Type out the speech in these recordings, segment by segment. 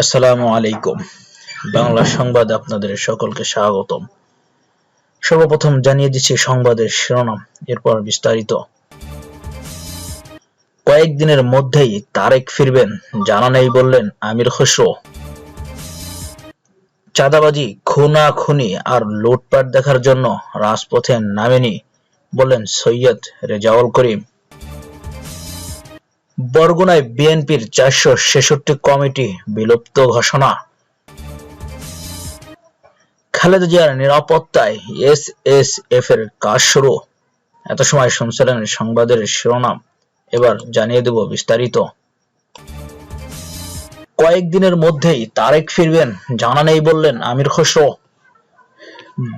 আসসালামু আলাইকুম। বাংলা সংবাদ আপনাদের সকলকে স্বাগতম। সর্বপ্রথম জানিয়ে দিচ্ছি সংবাদের শিরোনাম, এরপর বিস্তারিত। কয়েকদিনের মধ্যেই তারেক ফিরবেন, জানা নেই বললেন আমির খসরু। চাঁদাবাজি খুনা খুনি আর লুটপাট দেখার জন্য রাজপথে নামেনি বললেন সৈয়দ রেজাউল করিম। বরগুনায় বিএনপির চারশো ছেষট্টি কমিটি বিলুপ্ত ঘোষণা। খালেদা জিয়ার নিরাপত্তায় এস এস এফ এর কাজ শুরু। এত সময় শুনছিলেন সংবাদের শিরোনাম। এবার জানিয়ে দেব বিস্তারিত। কয়েকদিনের মধ্যেই তারেক ফিরবেন, জানা নেই বললেন আমির খসরু।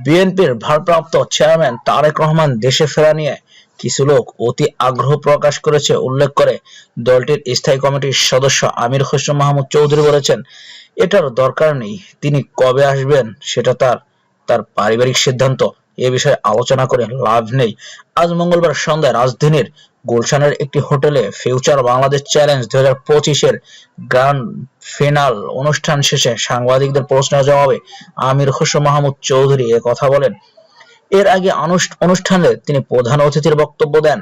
বিএনপির ভারপ্রাপ্ত চেয়ারম্যান তারেক রহমান দেশে ফেরা নিয়ে কিছু লোক অতি আগ্রহ প্রকাশ করেছে, উল্লেখ করে দলটির স্থায়ী কমিটির সদস্য আমির খসরু মাহমুদ চৌধুরী বলেছেন, এটার দরকার নেই, তিনি কবে আসবেন সেটা তার তার পারিবারিক সিদ্ধান্ত, এ বিষয়ে আলোচনা করে লাভ নেই। আজ মঙ্গলবার সন্ধ্যায় রাজধানীর গুলশানের একটি হোটেলে ফিউচার বাংলাদেশ চ্যালেঞ্জ দুই হাজার পঁচিশের গ্র্যান্ড ফিনাল অনুষ্ঠান শেষে সাংবাদিকদের প্রশ্নের জবাবে আমির খসরু মাহমুদ চৌধুরী কথা বলেন। এর আগে অনুষ্ঠানে তিনি প্রধান অতিথির বক্তব্য দেন।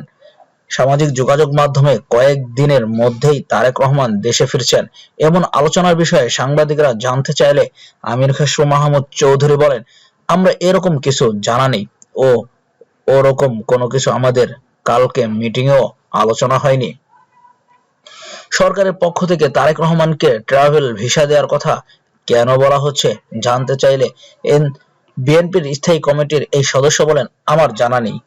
সামাজিক যোগাযোগ মাধ্যমে কয়েক দিনের মধ্যেই তারেক রহমান দেশে ফিরছেন। এমন আলোচনার বিষয়ে সাংবাদিকরা জানতে চাইলে আমির খসরু মাহমুদ চৌধুরী বলেন, আমরা এরকম কিছু জানা নেই ও ওরকম কোনো কিছু আমাদের কালকে মিটিংয়েও আলোচনা হয়নি। সরকারের পক্ষ থেকে তারেক রহমানকে ট্রাভেল ভিসা দেওয়ার কথা কেন বলা হচ্ছে জানতে চাইলে এন বিএনপির স্থায়ী কমিটির এই সদস্য বলেন, আমার জানা নেই।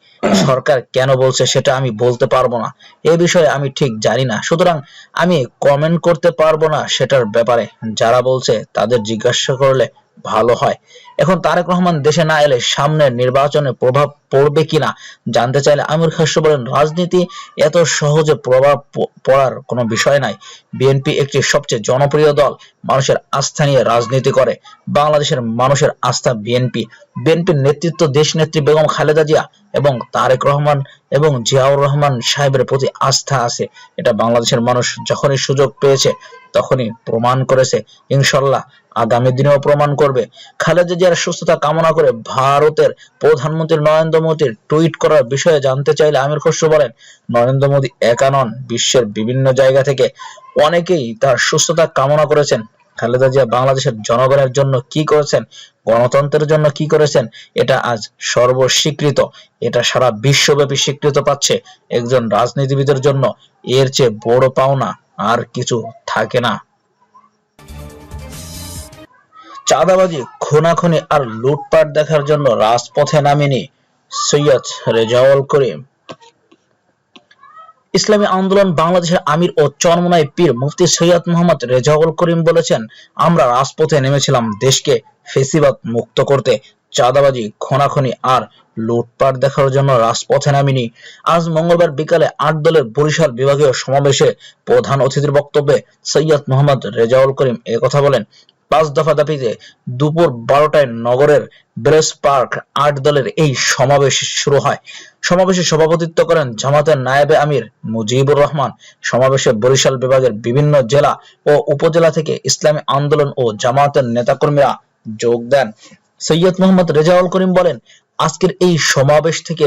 সরকার কেন বলছে সেটা আমি বলতে পারব না। এ বিষয়ে আমি ঠিক জানি না। সুতরাং আমি কমেন্ট করতে পারব না সেটার ব্যাপারে। যারা বলছে তাদের জিজ্ঞাসা করলে ভালো হয়। এখন তারেক রহমান দেশে না এলে সামনের নির্বাচনে প্রভাব পড়বে কিনা জানতে চাইলে আমির খসরু বলেন, রাজনীতি এত সহজে প্রভাব পড়ার কোনো বিষয় নাই। বিএনপি একটি সবচেয়ে জনপ্রিয় দল, মানুষের আস্থা নিয়ে রাজনীতি করে। বাংলাদেশের মানুষের আস্থা বিএনপি। বিএনপির নেতৃত্ব দেশ নেত্রী বেগম খালেদা জিয়া এবং তারেক রহমান এবং জিয়াউর রহমান সাহেবের প্রতি আস্থা আছে। এটা বাংলাদেশের মানুষ যখনই সুযোগ পেয়েছে তখনই প্রমাণ করেছে, ইনশাল্লাহ আগামী দিনেও প্রমাণ করবে। খালেদা জিয়ার সুস্থতা কামনা করে ভারতের প্রধানমন্ত্রী নরেন্দ্র মোদীর টুইট করার বিষয়ে জানতে চাইলে আমির খসরু বলেন, নরেন্দ্র মোদী একা নন, বিশ্বের বিভিন্ন জায়গা থেকে অনেকেই তার সুস্থতা কামনা করেছেন। খালেদা জিয়া বাংলাদেশের জনগণের জন্য কি করেছেন, গণতন্ত্রের জন্য কি করেছেন, এটা আজ সর্বস্বীকৃত। এটা সারা বিশ্বব্যাপী স্বীকৃত পাচ্ছে একজন রাজনীতিবিদের জন্য। এর চেয়ে বড় পাওনা আর কিছু থাকে না। চাঁদাবাজি, খুনাখুনি আর লুটপাট দেখার জন্য রাজপথে নামেনি সৈয়দ রেজাউল করিম। ইসলামী আন্দোলন বাংলাদেশের আমির ও চরমনাই পীর মুফতি সৈয়দ মোহাম্মদ রেজাউল করিম বলেছেন, আমরা রাজপথে নেমেছিলাম দেশকে ফেসিবাদ মুক্ত করতে, চাঁদাবাজি, খোনাখনি আর লুটপাট দেখার জন্য রাজপথে নামিনি। আজ মঙ্গলবার বিকালে আট দলের বরিশাল বিভাগীয় সমাবেশে প্রধান অতিথির বক্তব্যে সৈয়দ মোহাম্মদ রেজাউল করিম কথা বলেন। পাঁচ দফা দাবিতে দুপুর বারোটায় নগরের ব্রেস পার্ক আট দলের এই সমাবেশ শুরু হয়। সমাবেশে সভাপতিত্ব করেন জামাতের নায়েবে আমির, মুজিবুর রহমান। সমাবেশে বরিশাল বিভাগের বিভিন্ন জেলা ও উপজেলা থেকে ইসলামী আন্দোলন ও জামাতের নেতাকর্মীরা যোগ দেন। সৈয়দ মোহাম্মদ রেজাউল করিম বলেন আজকের এই সমাবেশ থেকে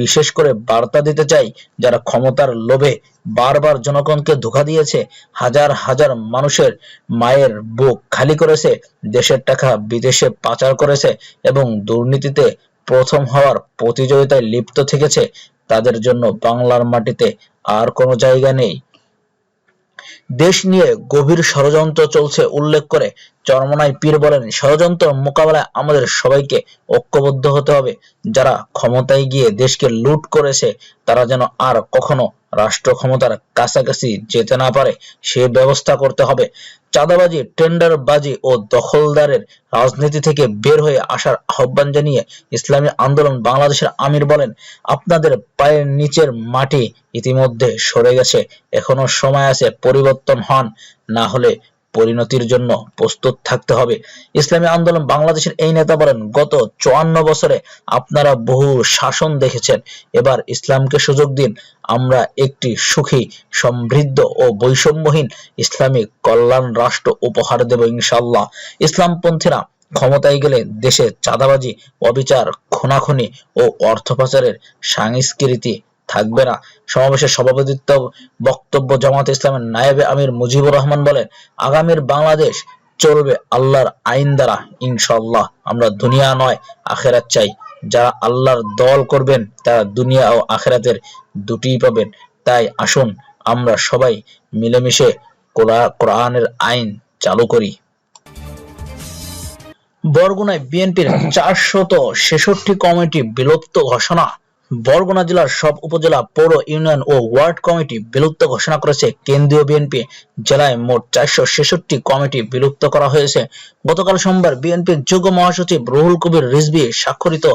বিশেষ করে বার্তা দিতে চাই, যারা ক্ষমতার লোভে বারবার জনগণকে ধোকা দিয়েছে, হাজার হাজার মানুষের মায়ের বুক খালি করেছে, দেশের টাকা বিদেশে পাচার করেছে এবং দুর্নীতিতে প্রথম হওয়ার প্রতিযোগিতায় লিপ্ত থেকেছে, তাদের জন্য বাংলার মাটিতে আর কোনো জায়গা নেই। দেশ নিয়ে গভীর ষড়যন্ত্র চলছে উল্লেখ করে চরমনাই পীর বলেন, ষড়যন্ত্র মোকাবেলায় আমাদের সবাইকে ঐক্যবদ্ধ হতে হবে। যারা ক্ষমতায় গিয়ে দেশকে লুট করেছে, তারা যেন আর কখনো রাষ্ট্র ক্ষমতার কাছাকাছি যেতে না পারে, সে ব্যবস্থা করতে হবে। চাঁদাবাজি, টেন্ডারবাজি ও দখলদারের রাজনীতি থেকে বের হয়ে আসার আহ্বান জানিয়ে ইসলামী আন্দোলন বাংলাদেশের আমির বলেন, আপনাদের পায়ের নিচের মাটি ইতিমধ্যে সরে গেছে। এখনও সময় আছে পরিবর্তন হন। না হলে পরিণতির জন্য প্রস্তুত থাকতে হবে। ইসলামী আন্দোলন বাংলাদেশের এই নেতা বলেন, গত চুয়ান্ন বছরে আপনারা বহু শাসন দেখেছেন। এবার ইসলামকে সুযোগ দিন, আমরা একটি সুখী, সমৃদ্ধ ও বৈষম্যহীন ইসলামিক কল্যাণ রাষ্ট্র উপহার দেব ইনশাল্লাহ ইসলামপন্থীরা ক্ষমতায় গেলে দেশে চাঁদাবাজি, অবিচার, খুনাখুনি ও অর্থ পাচারের সংস্কৃতি থাকবে না। সমাবেশের সভাপতিত্ব বক্তব্য জামাত ইসলামের নায়েবে আমির মুজিবুর রহমান বলেন, আগামীর বাংলাদেশ চলবে আল্লাহর আইন দ্বারা ইনশাল্লাহ আমরা দুনিয়া নয়, আখেরাত চাই। যারা আল্লাহর দল করবেন, তারা দুনিয়া ও আখেরাতের দুটিই পাবেন। তাই আসুন, আমরা সবাই মিলেমিশে কোরআ- কোরআনের আইন চালু করি। বরগুনায় বিএনপির চারশত ছেষট্টি কমিটি বিলুপ্ত ঘোষণা। বরগুনা জেলার সব উপজেলা পৌর ইউনিয়ন ও ওয়ার্ড কমিটি বিলুপ্ত ঘোষণা করেছে। কেন্দ্রীয় বিএনপি জেলায় মোট চারশো ছেষট্টি কমিটি বিলুপ্ত করা হয়েছে। গতকাল সোমবার বিএনপির যুগ্ম মহাসচিব রুহুল কবির রিজভি স্বাক্ষরিত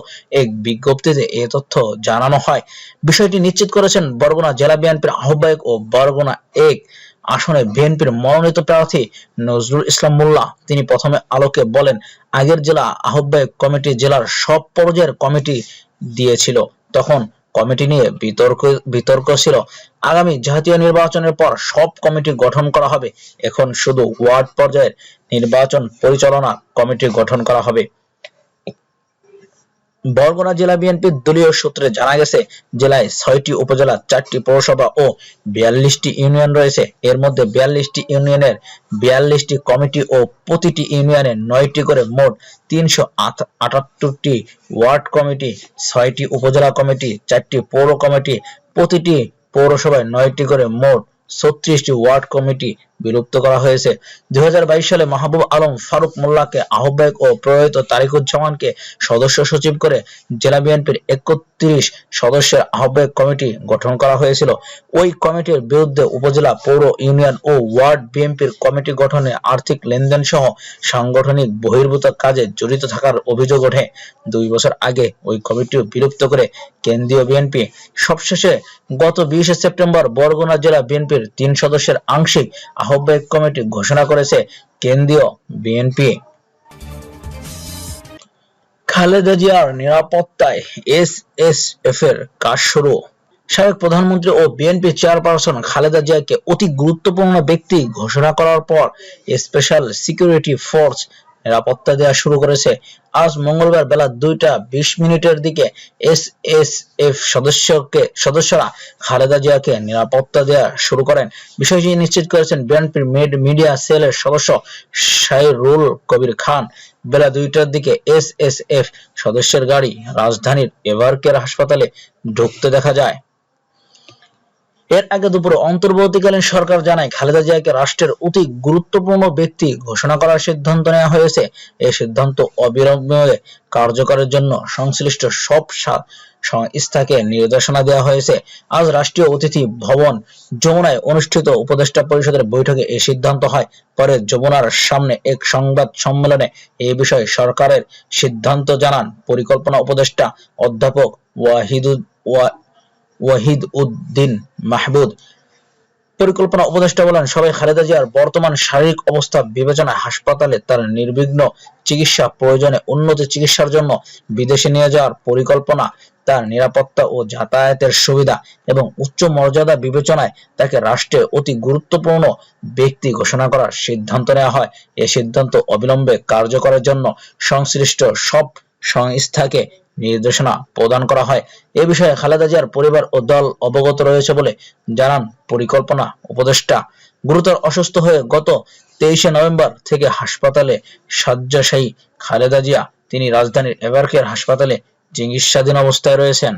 এক বিজ্ঞপ্তিতে এ তথ্য জানানো হয়। বিষয়টি নিশ্চিত করেছেন বরগুনা জেলা বিএনপির আহ্বায়ক ও বরগুনা এক আসনে বিএনপির মনোনীত প্রার্থী নজরুল ইসলাম মোল্লা। তিনি প্রথমে আলোকে বলেন, আগের জেলা আহ্বায়ক কমিটি জেলার সব পর্যায়ের কমিটি দিয়েছিল। তখন কমিটি নিয়ে বিতর্ক বিতর্ক ছিল। আগামী জাতীয় নির্বাচনের পর সব কমিটি গঠন করা হবে। এখন শুধু ওয়ার্ড পর্যায়ের নির্বাচন পরিচালনা কমিটি গঠন করা হবে। বরগুনা জেলা বিএনপির দলীয় সূত্রে জানা গেছে, জেলায় ছয়টি উপজেলা, চারটি পৌরসভা ও বিয়াল্লিশটি ইউনিয়ন রয়েছে। এর মধ্যে বিয়াল্লিশটি ইউনিয়নের বিয়াল্লিশটি কমিটি ও প্রতিটি ইউনিয়নে নয়টি করে মোট তিনশো আটাত্তরটি ওয়ার্ড কমিটি, ছয়টি উপজেলা কমিটি, চারটি পৌর কমিটি, প্রতিটি পৌরসভায় নয়টি করে মোট ছত্রিশটি ওয়ার্ড কমিটি বিলুপ্ত করা হয়েছে। দুই হাজার বাইশ সালে মাহবুব আলম ফারুক মোল্লাকে আহ্বায়ক ও প্রয়াত তারিকুজ্জামানকে সদস্য সচিব করে জেলা বিএনপির একত্রিশ সদস্যের আহ্বায়ক কমিটি গঠন করা হয়েছিল। ওই কমিটির বিরুদ্ধে উপজেলা পৌর ইউনিয়ন ও ওয়ার্ড বিএনপির কমিটি গঠনে আর্থিক লেনদেন সহ সাংগঠনিক বহির্ভূত কাজে জড়িত থাকার অভিযোগ ওঠে। দুই বছর আগে ওই কমিটিও বিলুপ্ত করে কেন্দ্রীয় বিএনপি। সবশেষে গত বিশে সেপ্টেম্বর বরগুনা জেলা বিএনপির তিন সদস্যের আংশিক আহ্বায়ক কমিটি ঘোষণা করেছে কেন্দ্রীয় বিএনপি। খালেদা জিয়ার নিরাপত্তায় এস এস এফ এর কাজ শুরু। সাবেক প্রধানমন্ত্রী ও বিএনপি চেয়ারপারসন খালেদা জিয়াকে অতি গুরুত্বপূর্ণ ব্যক্তি ঘোষণা করার পর স্পেশাল সিকিউরিটি ফোর্স নিরাপত্তা দেওয়া শুরু করেছে। আজ মঙ্গলবার বেলা দুইটা বিশ মিনিটের দিকে এসএসএফ সদস্যকে, সদস্যরা খালেদা জিয়াকে নিরাপত্তা দেওয়া শুরু করেন। বিষয়টি নিশ্চিত করেছেন বিএনপির মিড মিডিয়া সেলের সদস্য শাহরুল কবির খান। বেলা দুইটার দিকে এস এস এফ সদস্যের গাড়ি রাজধানীর এভারকের হাসপাতালে ঢুকতে দেখা যায়। এর আগে দুপুরে অন্তর্বর্তীকালীন সরকার জানায় খালেদা জিয়াকে রাষ্ট্রের অতি গুরুত্বপূর্ণ ব্যক্তি ঘোষণা করার সিদ্ধান্ত নেওয়া হয়েছে। এই সিদ্ধান্ত অবিলম্বে কার্যকরের জন্য সংশ্লিষ্ট সব সংস্থাকে নির্দেশনা দেওয়া হয়েছে। আজ রাষ্ট্রীয় অতিথি ভবন যমুনায় অনুষ্ঠিত উপদেষ্টা পরিষদের বৈঠকে এই সিদ্ধান্ত হয়। পরে যমুনার সামনে এক সংবাদ সম্মেলনে এই বিষয়ে সরকারের সিদ্ধান্ত জানান পরিকল্পনা উপদেষ্টা অধ্যাপক ওয়াহিদুদ ওয়া ওয়াহিদ উদ্দিন মাহমুদ। পরিকল্পনা উপদেষ্টা বলেন, সবাই খালেদা জিয়ার বর্তমান শারীরিক অবস্থা, বিবেচনায় হাসপাতালে তার নির্বিঘ্ন চিকিৎসা প্রয়োজনে উন্নত চিকিৎসার জন্য বিদেশে নিয়ে যাওয়ার পরিকল্পনা, তার নিরাপত্তা ও যাতায়াতের সুবিধা এবং উচ্চ মর্যাদা বিবেচনায় তাকে রাষ্ট্রে অতি গুরুত্বপূর্ণ ব্যক্তি ঘোষণা করার সিদ্ধান্ত নেওয়া হয়। এই সিদ্ধান্ত অবিলম্বে কার্যকরের জন্য সংশ্লিষ্ট সব সংস্থাকে নির্দেশনা প্রদান করা হয়। এ বিষয়ে খালেদা জিয়ার পরিবার ও দল অবগত রয়েছে বলে জানান পরিকল্পনা উপদেষ্টা। গুরুতর অসুস্থ হয়ে গত তেইশে নভেম্বর থেকে হাসপাতালে শয্যাশায়ী খালেদা জিয়া, তিনি রাজধানীর এভারকেয়ার হাসপাতালে চিকিৎসাধীন অবস্থায় রয়েছেন।